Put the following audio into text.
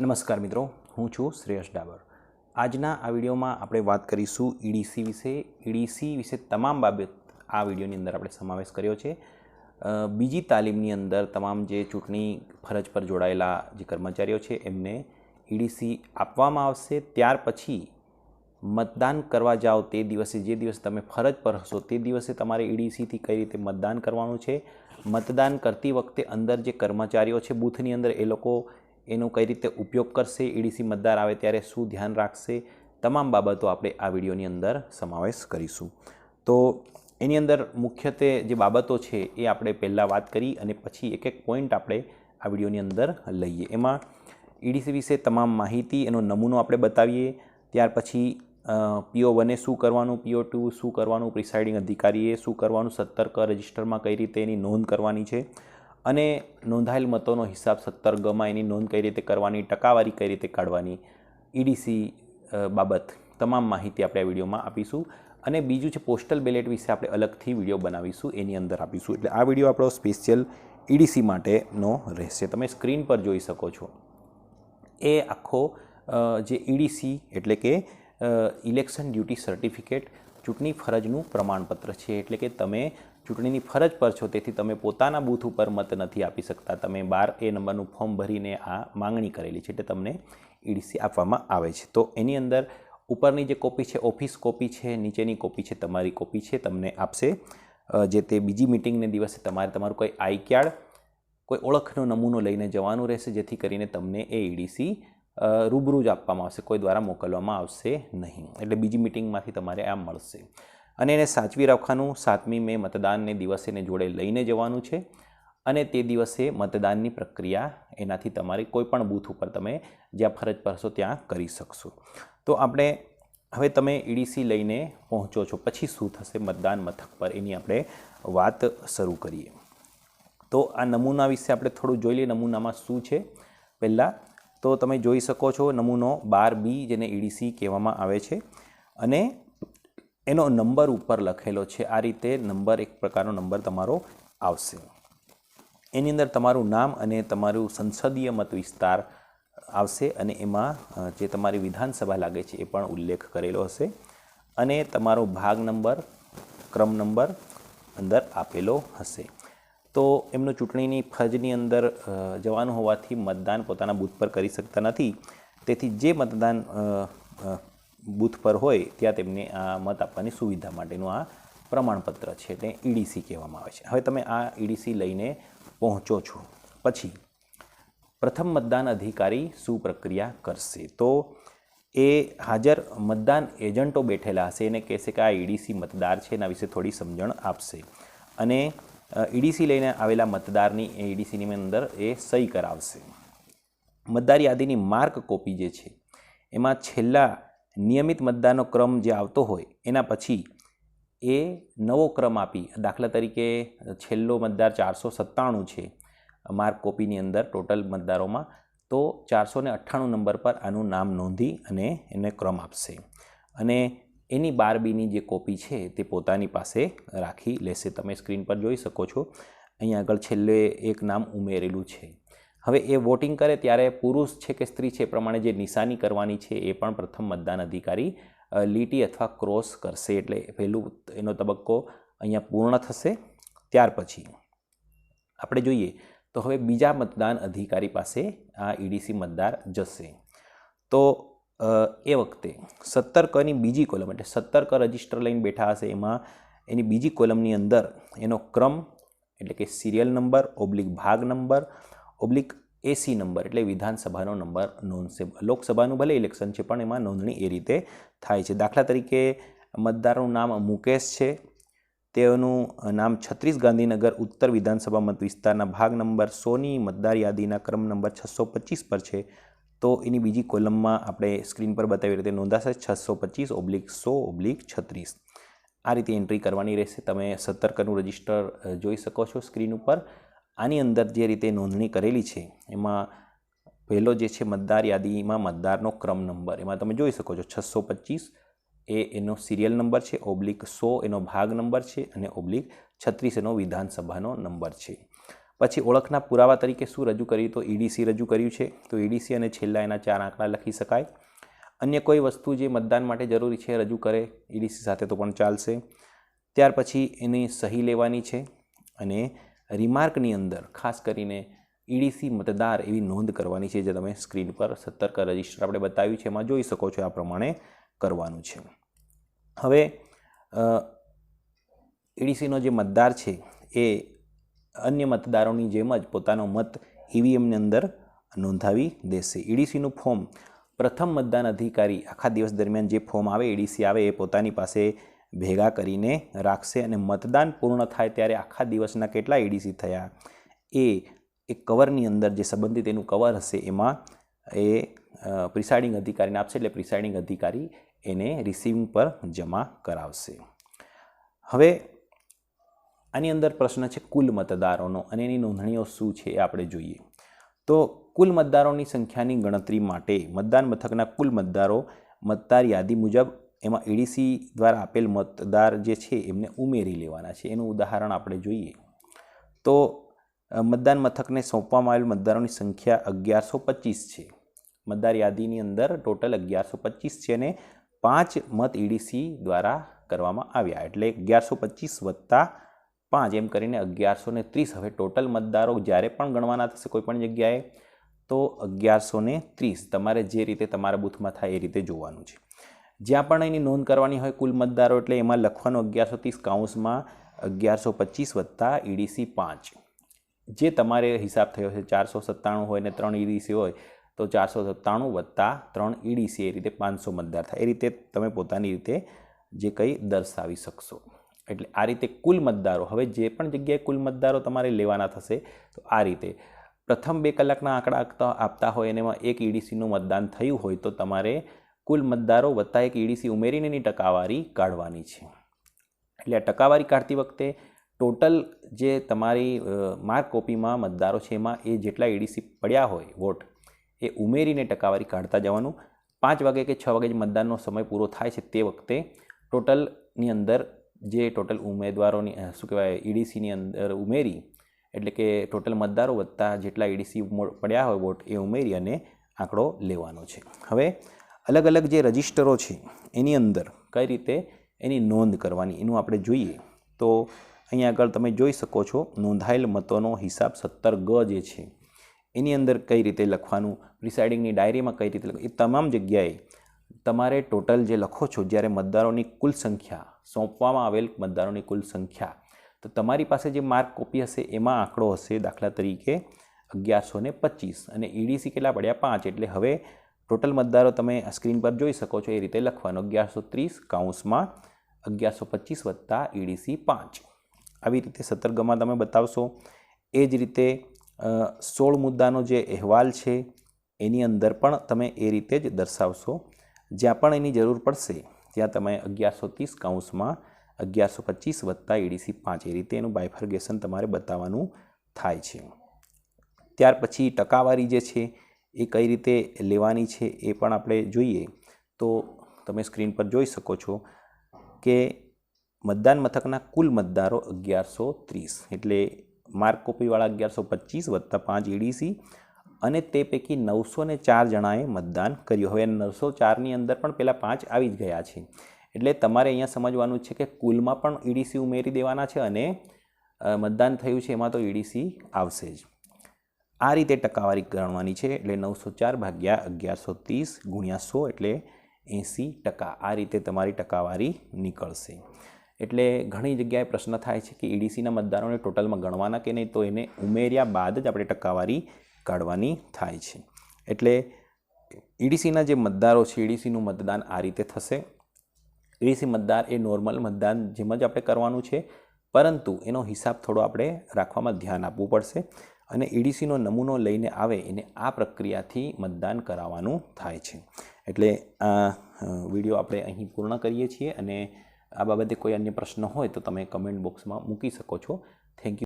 નમસ્કાર મિત્રો, હું છું શ્રેયસ ડાબર. આજના આ વિડીયોમાં આપણે વાત કરીશું ઈડીસી વિશે. ઈડીસી વિશે તમામ બાબત આ વિડીયોની અંદર આપણે સમાવેશ કર્યો છે. બીજી તાલીમની અંદર તમામ જે ચૂંટણી ફરજ પર જોડાયેલા જે કર્મચારીઓ છે, એમને ઈડીસી આપવામાં આવશે. ત્યાર પછી મતદાન કરવા જાઓ તે દિવસે, જે દિવસે તમે ફરજ પર હશો તે દિવસે તમારે ઈડીસીથી કઈ રીતે મતદાન કરવાનું છે. મતદાન કરતી વખતે અંદર જે કર્મચારીઓ છે, બૂથની અંદર એ લોકો એનો કઈ રીતે ઉપયોગ કરશે ઈડીસી મતદાર આવે ત્યારે શું ધ્યાન રાખશે, તમામ બાબતો આપણે આ વિડીયોની અંદર સમાવેશ કરીશું. તો એની અંદર મુખ્યત્વે જે બાબતો છે એ આપણે પહેલાં વાત કરી અને પછી એક એક પોઈન્ટ આપણે આ વિડીયોની અંદર લઈએ. એમાં ઈડીસી વિશે તમામ માહિતી, એનો નમૂનો આપણે બતાવીએ, ત્યાર પછી પીઓ વને શું કરવાનું પીઓ ટુ શું કરવાનું, પ્રિસાઇડિંગ અધિકારીએ શું કરવાનું, સત્તર રજિસ્ટરમાં કઈ રીતે એની નોંધ કરવાની છે અને નોંધાયેલ મતોનો હિસાબ સત્તર ગમાં એની નોંધ કઈ રીતે કરવાની, ટકાવારી કઈ રીતે કાઢવાની ઈડીસી બાબત તમામ માહિતી આપણે આ વિડીયોમાં આપીશું. અને બીજું છે પોસ્ટલ બેલેટ વિશે આપણે અલગથી વીડિયો બનાવીશું, એની અંદર આપીશું. એટલે આ વીડિયો આપણો સ્પેશિયલ ઈડીસી માટેનો રહેશે. તમે સ્ક્રીન પર જોઈ શકો છો. એ આખો જે ઈડીસી એટલે કે ઇલેક્શન ડ્યુટી સર્ટિફિકેટ ચૂંટણી ફરજનું પ્રમાણપત્ર છે. એટલે કે તમે ચૂંટણીની ફરજ પર છો, તેથી તમે પોતાના બૂથ ઉપર મત નથી આપી શકતા. તમે બાર એ નંબરનું ફોર્મ ભરીને આ માંગણી કરેલી છે એટલે તમને ઈડીસી આપવામાં આવે છે. તો એની અંદર ઉપરની જે કોપી છે, ઓફિસ કોપી છે, નીચેની કોપી છે, તમારી કોપી છે, તમને આપશે. જે તે બીજી મિટિંગને દિવસે તમારે તમારું કોઈ આઈ કાર્ડ, કોઈ ઓળખનો નમૂનો લઈને જવાનું રહેશે, જેથી કરીને તમને એ ઈડીસી રૂબરૂ જ આપવામાં આવશે. કોઈ દ્વારા મોકલવામાં આવશે નહીં. એટલે બીજી મિટિંગમાંથી તમારે આ મળશે. અને એને સાચવી રાખવાનું સાતમી મે મતદાનને દિવસે એને જોડે લઈને જવાનું છે. અને તે દિવસે મતદાનની પ્રક્રિયા એનાથી તમારી કોઈપણ બૂથ ઉપર તમે જ્યાં ફરજ પર હશો ત્યાં કરી શકશો. તો આપણે હવે તમે ઈડીસી લઈને પહોંચો છો. પછી શું થશે? મતદાન મથક પર એની આપણે વાત શરૂ કરીએ. તો આ નમૂના વિશે આપણે થોડું જોઈ લઈએ. નમૂનામાં શું છે? પહેલાં તો તમે જોઈ શકો છો નમૂનો બાર બી જેને ઈડીસી કહેવામાં આવે છે. અને એનો નંબર ઉપર લખેલો છે. આ રીતે નંબર એક પ્રકારનો નંબર તમારો આવશે. એની અંદર તમારું નામ અને તમારું સંસદીય મત વિસ્તાર આવશે અને એમાં જે તમારી વિધાનસભા લાગે છે એ પણ ઉલ્લેખ કરેલો હશે. અને તમારો ભાગ નંબર, ક્રમ નંબર અંદર આપેલો હશે. તો એમનું ચૂંટણીની ફરજની અંદર જવાનું હોવાથી મતદાન પોતાના બૂથ પર કરી શકતા નથી. તેથી જે મતદાન બૂથ પર હોય ત્યાં તેમને આ મત આપવાની સુવિધા માટેનું આ પ્રમાણપત્ર છે તે ઈડીસી કહેવામાં આવે છે. હવે તમે આ ઈડીસી લઈને પહોંચો છો. પછી, પ્રથમ મતદાન અધિકારી શું પ્રક્રિયા કરશે? તો એ હાજર મતદાન એજન્ટો બેઠેલા હશે એને કહેશે કે આ ઈડીસી મતદાર છે, એના વિશે થોડી સમજણ આપશે. અને ઈડીસી લઈને આવેલા મતદારની એ ઈડીસીની અંદર એ સહી કરાવશે. મતદાર યાદીની માર્ક કોપી જે છે, એમાં છેલ્લા નિયમિત મતદારનો ક્રમ જે આવતો હોય, એના પછી એ નવો ક્રમ આપી, દાખલા તરીકે છેલ્લો મતદાર ચારસો સત્તાણું છે, માર્ક કોપીની અંદર ટોટલ મતદારોમાં, તો ચારસો ને અઠ્ઠાણું નંબર પર આનું નામ નોંધી અને એને ક્રમ આપશે. અને એની બાર બીની જે કોપી છે, તે પોતાની પાસે રાખી લેશે. તમે સ્ક્રીન પર જોઈ શકો છો. અહીંયા આગળ છેલ્લે એક નામ ઉમેરેલું છે. હવે એ વોટિંગ કરે ત્યારે પુરુષ છે કે સ્ત્રી છે પ્રમાણે જે નિશાની કરવાની છે એ પણ પ્રથમ મતદાન અધિકારી લીટી અથવા ક્રોસ કરશે એટલે પહેલું એનો તબક્કો અહીંયા પૂર્ણ થશે. ત્યાર પછી આપણે જોઈએ તો હવે બીજા મતદાન અધિકારી પાસે આ ઈડીસી મતદાર જશે. તો એ વખતે સત્તર કની બીજી કોલમ એટલે સત્તર ક રજિસ્ટર લઈને બેઠા હશે એમાં એની બીજી કોલમની અંદર એનો ક્રમ એટલે કે સિરિયલ નંબર, ઓબ્લિક ભાગ નંબર ઓબ્લિક એસી નંબર એટલે વિધાનસભાનો નંબર નોંધશે લોકસભાનું ભલે ઇલેક્શન છે, પણ એમાં નોંધણી એ રીતે થાય છે. દાખલા તરીકે મતદારનું નામ મુકેશ છે. તેઓનું નામ છત્રીસ ગાંધીનગર ઉત્તર વિધાનસભા મત વિસ્તારના ભાગ નંબર સોની મતદાર યાદીના ક્રમ નંબર છસો પચીસ પર છે. તો એની બીજી કોલમમાં આપણે સ્ક્રીન પર બતાવી રીતે નોંધાશે, છસો પચીસ ઓબ્લિક સો ઓબ્લિક છત્રીસ. આ રીતે એન્ટ્રી કરવાની રહેશે. તમે સત્તરકનું રજિસ્ટર જોઈ શકો છો સ્ક્રીન ઉપર. આની અંદર જે રીતે નોંધણી કરેલી છે, એમાં પહેલો જે છે મતદાર યાદીમાં મતદારનો ક્રમ નંબર. એમાં તમે જોઈ શકો છો છસો પચીસ એ એનો સિરિયલ નંબર છે, ઓબ્લિક સો એનો ભાગ નંબર છે અને ઓબ્લિક છત્રીસ એનો વિધાનસભાનો નંબર છે. પછી ઓળખના પુરાવા તરીકે શું રજૂ કર્યું? તો ઈડીસી રજૂ કર્યું છે. તો ઈડીસી અને છેલ્લા એના ચાર આંકડા લખી શકાય. અન્ય કોઈ વસ્તુ જે મતદાન માટે જરૂરી છે રજૂ કરે ઈડીસી સાથે તો પણ ચાલશે. ત્યાર પછી એની સહી લેવાની છે અને રિમાર્કની અંદર, ખાસ કરીને ઈડીસી મતદાર એવી નોંધ કરવાની છે જે તમે સ્ક્રીન પર સતર્ક રજિસ્ટર આપણે બતાવ્યું છે, એમાં જોઈ શકો છો આ પ્રમાણે કરવાનું છે. હવે ઈડીસીનો જે મતદાર છે, એ અન્ય મતદારોની જેમ જ પોતાનો મત ઈવીએમની અંદર નોંધાવી દેશે. ઈડીસીનું ફોર્મ પ્રથમ મતદાન અધિકારી આખા દિવસ દરમિયાન જે ફોર્મ આવે, ઈડીસી આવે, એ પોતાની પાસે ભેગા કરીને રાખશે અને મતદાન પૂર્ણ થાય ત્યારે આખા દિવસના કેટલા એડીસી થયા. એ એક કવરની અંદર જે સંબંધિત એનું કવર હશે એમાં એ પ્રિસાઇડિંગ અધિકારીને આપશે એટલે પ્રિસાઇડિંગ અધિકારી એને રિસીવિંગ પર જમા કરાવશે. હવે આની અંદર પ્રશ્ન છે કુલ મતદારોનો અને એની નોંધણીઓ શું છે એ આપણે જોઈએ. તો કુલ મતદારોની સંખ્યાની ગણતરી માટે મતદાન મથકના કુલ મતદારો મતદાર યાદી મુજબ એમાં ઈડીસી દ્વારા આપેલ મતદાર જે છે એમને ઉમેરી લેવાના છે. એનું ઉદાહરણ આપણે જોઈએ. તો મતદાન મથકને સોંપવામાં આવેલ મતદારોની સંખ્યા અગિયારસો પચીસ છે. મતદાર યાદીની અંદર ટોટલ અગિયારસો પચીસ છે અને પાંચ મત ઈડીસી દ્વારા કરવામાં આવ્યા. એટલે અગિયારસો પચીસ વત્તા પાંચ, એમ કરીને અગિયારસો ને ત્રીસ. હવે ટોટલ મતદારો જ્યારે પણ ગણવાના થશે કોઈપણ જગ્યાએ, તો અગિયારસો ત્રીસ. તમારે જે રીતે તમારા બૂથમાં થાય એ રીતે જોવાનું છે. જ્યાં પણ એની નોંધ કરવાની હોય કુલ મતદારો એટલે એમાં લખવાનું અગિયારસો ત્રીસ, કાઉન્સમાં અગિયારસો પચીસ વત્તા ઈડીસી પાંચ. જે તમારે હિસાબ થયો છે ચારસો સત્તાણું હોય ને ત્રણ ઈડીસી હોય, તો ચારસો સત્તાણું વત્તા ત્રણ ઈડીસી એ રીતે પાંચસો મતદાર થાય. એ રીતે તમે પોતાની રીતે જે કંઈ દર્શાવી શકશો. એટલે આ રીતે કુલ મતદારો, હવે જે પણ જગ્યાએ કુલ મતદારો તમારે લેવાના થશે, તો આ રીતે. પ્રથમ બે કલાકના આંકડા આપતા હોય અને એમાં એક ઈડીસીનું મતદાન થયું હોય તો તમારે કુલ મતદારો વત્તા એક ઈડીસી ઉમેરીને એની ટકાવારી કાઢવાની છે. એટલે આ ટકાવારી કાઢતી વખતે ટોટલ જે તમારી માર્ક કોપીમાં મતદારો છે એમાં એ જેટલા ઈડીસી પડ્યા હોય વોટ, એ ઉમેરીને ટકાવારી કાઢતા જવાનું. પાંચ વાગે કે છ વાગે જે મતદાનનો સમય પૂરો થાય છે તે વખતે ટોટલની અંદર જે ટોટલ ઉમેદવારોની શું કહેવાય, ઈડીસીની અંદર ઉમેરી, એટલે કે ટોટલ મતદારો વત્તા જેટલા ઈડીસી પડ્યા હોય વોટ એ ઉમેરી અને આંકડો લેવાનો છે. હવે અલગ અલગ જે રજિસ્ટરો છે, એની અંદર કઈ રીતે એની નોંધ કરવાની એનું આપણે જોઈએ, તો અહીંયા આગળ તમે જોઈ શકો છો, નોંધાયેલ મતોનો હિસાબ સત્તર ગ જે છે, એની અંદર કઈ રીતે લખવાનું, પ્રિસાઇડિંગની ડાયરીમાં કઈ રીતે લખવું એ તમામ જગ્યાએ તમારે ટોટલ જે લખો છો, જ્યારે મતદારોની કુલ સંખ્યા, સોંપવામાં આવેલ મતદારોની કુલ સંખ્યા, તો તમારી પાસે જે માર્ક કોપી હશે, એમાં આંકડો હશે દાખલા તરીકે અગિયારસો ને પચીસ અને ઈડીસી કેટલા પડ્યા? પાંચ, એટલે હવે ટોટલ મતદારો તમે સ્ક્રીન પર જોઈ શકો છો એ રીતે લખવાનું અગિયારસો ત્રીસ, કાઉન્સમાં અગિયારસો પચીસ વત્તા ઈડીસી પાંચ. આવી રીતે સતર્કમાં તમે બતાવશો. એ જ રીતે સોળ મુદ્દાનો જે અહેવાલ છે, એની અંદર પણ તમે એ રીતે જ દર્શાવશો. જ્યાં પણ એની જરૂર પડશે, ત્યાં તમે અગિયારસો ત્રીસ, કાઉન્સમાં અગિયારસો પચીસ વત્તા ઈડીસી પાંચ, એ રીતે એનું બાયફર્ગેશન તમારે બતાવવાનું થાય છે. ત્યાર પછી ટકાવારી જે છે એ કઈ રીતે લેવાની છે એ પણ આપણે જોઈએ. તો તમે સ્ક્રીન પર જોઈ શકો છો કે મતદાન મથકના કુલ મતદારો અગિયારસો ત્રીસ, એટલે માર્ક કોપીવાળા અગિયારસો પચીસ વત્તા પાંચ ઈડીસી અને તે પૈકી નવસો ને ચાર જણાએ મતદાન કર્યું. હવે નવસો ચારની અંદર પણ પહેલાં પાંચ આવી જ ગયા છે. એટલે તમારે અહીંયા સમજવાનું છે કે કુલમાં પણ ઈડીસી ઉમેરી દેવાના છે અને મતદાન થયું છે એમાં તો ઈડીસી આવશે જ. આ રીતે ટકાવારી ગણવાની છે એટલે નવસો ચાર ભાગ્યા અગિયારસો ત્રીસ ગુણ્યા સો એટલે એંસી ટકા. આ રીતે તમારી ટકાવારી નીકળશે. એટલે ઘણી જગ્યાએ પ્રશ્ન થાય છે કે ઈડીસીના મતદારોને ટોટલમાં ગણવાના કે નહીં, તો એને ઉમેર્યા બાદ જ આપણે ટકાવારી કાઢવાની થાય છે. એટલે ઈડીસીના જે મતદારો છે, ઈડીસીનું મતદાન આ રીતે થશે. ઈડીસી મતદાર એ નોર્મલ મતદાન જેમ જ આપણે કરવાનું છે, પરંતુ એનો હિસાબ થોડો આપણે રાખવામાં ધ્યાન આપવું પડશે. અને ઈડીસીનો નમૂનો લઈને આવે, એને આ પ્રક્રિયાથી મતદાન કરાવવાનું થાય છે. એટલે આ વીડિયો આપણે અહીં પૂર્ણ કરીએ છીએ અને આ બાબતે કોઈ અન્ય પ્રશ્ન હોય તો તમે કમેન્ટ બોક્સમાં મૂકી શકો છો. Thank you